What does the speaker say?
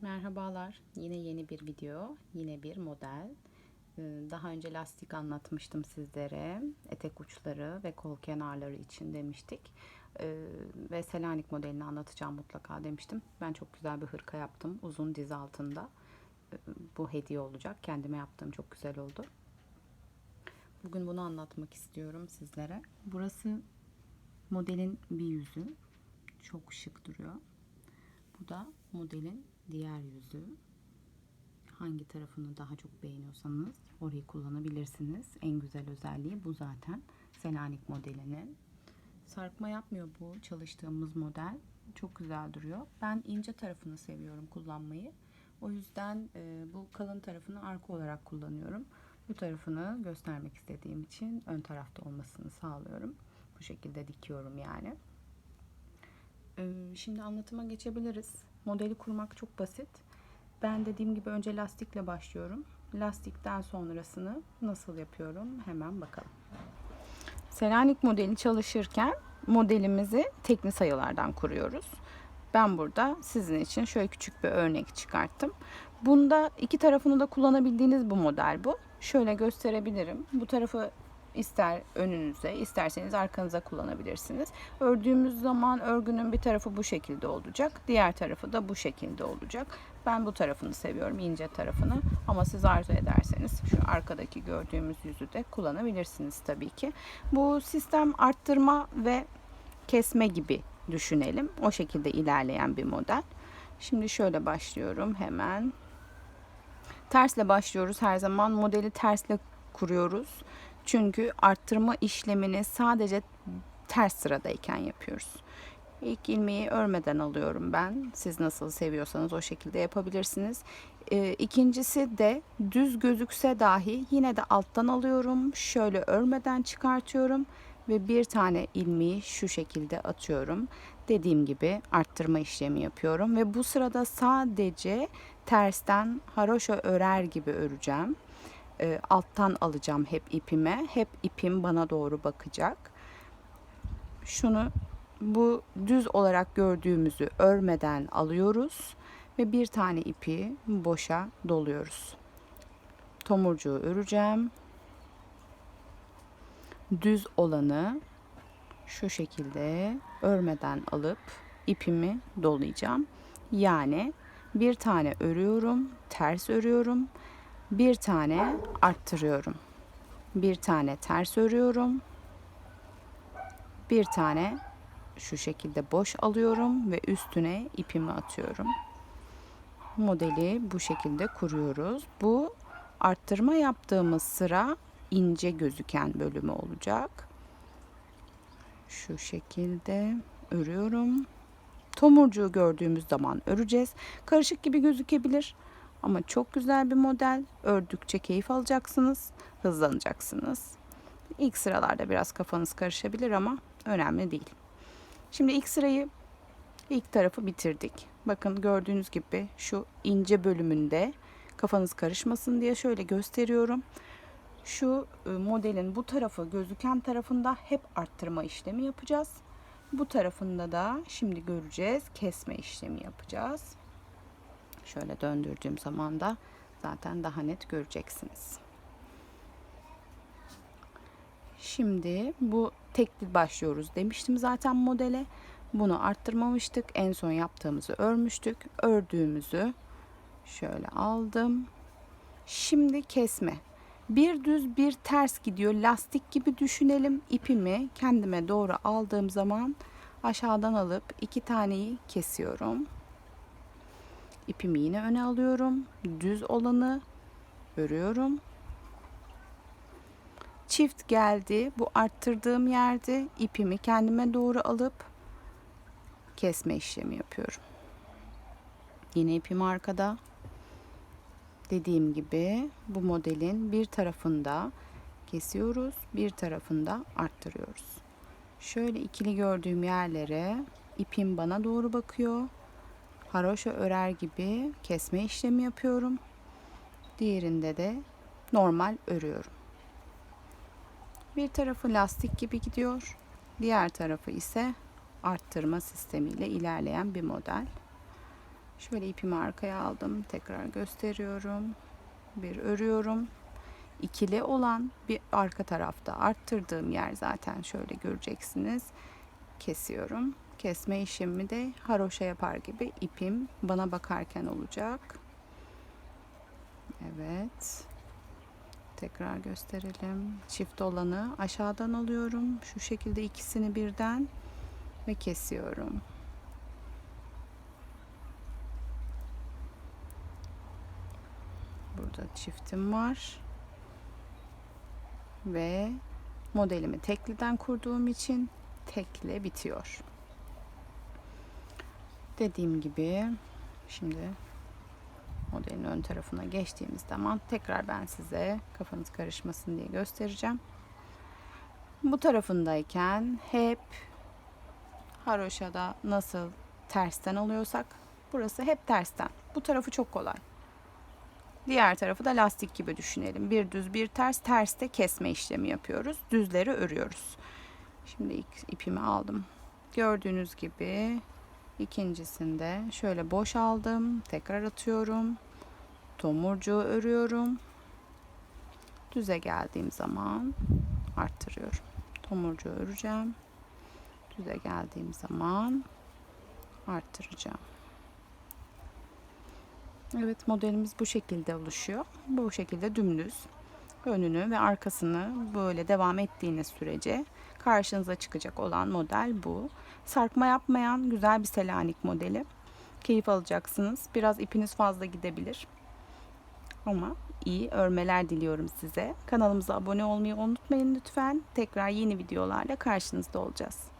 Merhabalar. Yine yeni bir video, yine bir model. Ee, Daha önce lastik anlatmıştım sizlere. Etek uçları ve kol kenarları için demiştik. Ee, Ve Selanik modelini anlatacağım mutlaka demiştim. Ben çok güzel bir hırka yaptım. Uzun diz altında. Ee, Bu hediye olacak. Kendime yaptığım çok güzel oldu. Bugün bunu anlatmak istiyorum sizlere. Burası modelin bir yüzü. Çok şık duruyor. Bu da modelin diğer yüzü. Hangi tarafını daha çok beğeniyorsanız orayı kullanabilirsiniz. En güzel özelliği bu zaten. Selanik modelinin. Sarkma yapmıyor bu çalıştığımız model. Çok güzel duruyor. Ben ince tarafını seviyorum kullanmayı. O yüzden e, bu kalın tarafını arka olarak kullanıyorum. Bu tarafını göstermek istediğim için ön tarafta olmasını sağlıyorum. Bu şekilde dikiyorum yani. Ee, Şimdi anlatıma geçebiliriz. Modeli kurmak çok basit. Ben dediğim gibi önce lastikle başlıyorum. Lastikten sonrasını nasıl yapıyorum hemen bakalım. Selanik modeli çalışırken modelimizi tekli sayılardan kuruyoruz. Ben burada sizin için şöyle küçük bir örnek çıkarttım. Bunda iki tarafını da kullanabildiğiniz bu model bu. Şöyle gösterebilirim. Bu tarafı ister önünüze, isterseniz arkanıza kullanabilirsiniz. Ördüğümüz zaman örgünün bir tarafı bu şekilde olacak. Diğer tarafı da bu şekilde olacak. Ben bu tarafını seviyorum, ince tarafını. Ama siz arzu ederseniz şu arkadaki gördüğümüz yüzü de kullanabilirsiniz tabii ki. Bu sistem arttırma ve kesme gibi düşünelim. O şekilde ilerleyen bir model. Şimdi şöyle başlıyorum hemen. Tersle başlıyoruz her zaman. Modeli tersle kuruyoruz. Çünkü arttırma işlemini sadece ters sıradayken yapıyoruz. İlk ilmeği örmeden alıyorum ben. Siz nasıl seviyorsanız o şekilde yapabilirsiniz. Ee, ikincisi de düz gözükse dahi yine de alttan alıyorum. Şöyle örmeden çıkartıyorum ve bir tane ilmeği şu şekilde atıyorum. Dediğim gibi arttırma işlemi yapıyorum ve bu sırada sadece tersten haroşa örer gibi öreceğim e, alttan alacağım hep ipime. Hep ipim bana doğru bakacak. Şunu bu düz olarak gördüğümüzü örmeden alıyoruz ve bir tane ipi boşa doluyoruz. Tomurcuğu öreceğim. Düz olanı şu şekilde örmeden alıp ipimi dolayacağım. Yani bir tane örüyorum, ters örüyorum bir tane arttırıyorum. Bir tane ters örüyorum. Bir tane şu şekilde boş alıyorum ve üstüne ipimi atıyorum. Modeli bu şekilde kuruyoruz. Bu arttırma yaptığımız sıra ince gözüken bölümü olacak. Şu şekilde örüyorum. Tomurcuğu gördüğümüz zaman öreceğiz. Karışık gibi gözükebilir. Ama çok güzel bir model. Ördükçe keyif alacaksınız, hızlanacaksınız. İlk sıralarda biraz kafanız karışabilir ama önemli değil. Şimdi ilk sırayı ilk tarafı bitirdik. Bakın gördüğünüz gibi şu ince bölümünde kafanız karışmasın diye şöyle gösteriyorum. Şu e, modelin bu tarafı gözüken tarafında hep arttırma işlemi yapacağız. Bu tarafında da şimdi göreceğiz kesme işlemi yapacağız. Şöyle döndürdüğüm zaman da zaten daha net göreceksiniz. Şimdi bu tekli başlıyoruz demiştim zaten modele. Bunu arttırmamıştık. En son yaptığımızı örmüştük. Ördüğümüzü şöyle aldım. Şimdi kesme. Bir düz bir ters gidiyor. Lastik gibi düşünelim. İpimi kendime doğru aldığım zaman aşağıdan alıp iki taneyi kesiyorum. İpimi yine öne alıyorum. Düz olanı örüyorum. Çift geldi. Bu arttırdığım yerde ipimi kendime doğru alıp kesme işlemi yapıyorum. Yine ipim arkada. Dediğim gibi bu modelin bir tarafında kesiyoruz, bir tarafında arttırıyoruz. Şöyle ikili gördüğüm yerlere ipim bana doğru bakıyor haroşa örer gibi kesme işlemi yapıyorum. Diğerinde de normal örüyorum. Bir tarafı lastik gibi gidiyor. Diğer tarafı ise arttırma sistemiyle ilerleyen bir model. Şöyle ipimi arkaya aldım. Tekrar gösteriyorum. Bir örüyorum. İkili olan bir arka tarafta arttırdığım yer zaten şöyle göreceksiniz. Kesiyorum. Kesme işimi de haroşa yapar gibi ipim bana bakarken olacak. Evet. Tekrar gösterelim. Çift olanı aşağıdan alıyorum. Şu şekilde ikisini birden ve kesiyorum. Burada çiftim var. Ve modelimi tekliden kurduğum için tekle bitiyor. Dediğim gibi şimdi modelin ön tarafına geçtiğimiz zaman tekrar ben size kafanız karışmasın diye göstereceğim. Bu tarafındayken hep haroşada nasıl tersten alıyorsak burası hep tersten. Bu tarafı çok kolay. Diğer tarafı da lastik gibi düşünelim. Bir düz bir ters. Terste kesme işlemi yapıyoruz. Düzleri örüyoruz. Şimdi ipimi aldım. Gördüğünüz gibi ikincisinde şöyle boş aldım. Tekrar atıyorum. Tomurcuğu örüyorum. Düze geldiğim zaman arttırıyorum. Tomurcuğu öreceğim. Düze geldiğim zaman arttıracağım. Evet modelimiz bu şekilde oluşuyor. Bu şekilde dümdüz. Önünü ve arkasını böyle devam ettiğiniz sürece karşınıza çıkacak olan model bu. Sarkma yapmayan güzel bir Selanik modeli. Keyif alacaksınız. Biraz ipiniz fazla gidebilir. Ama iyi örmeler diliyorum size. Kanalımıza abone olmayı unutmayın lütfen. Tekrar yeni videolarla karşınızda olacağız.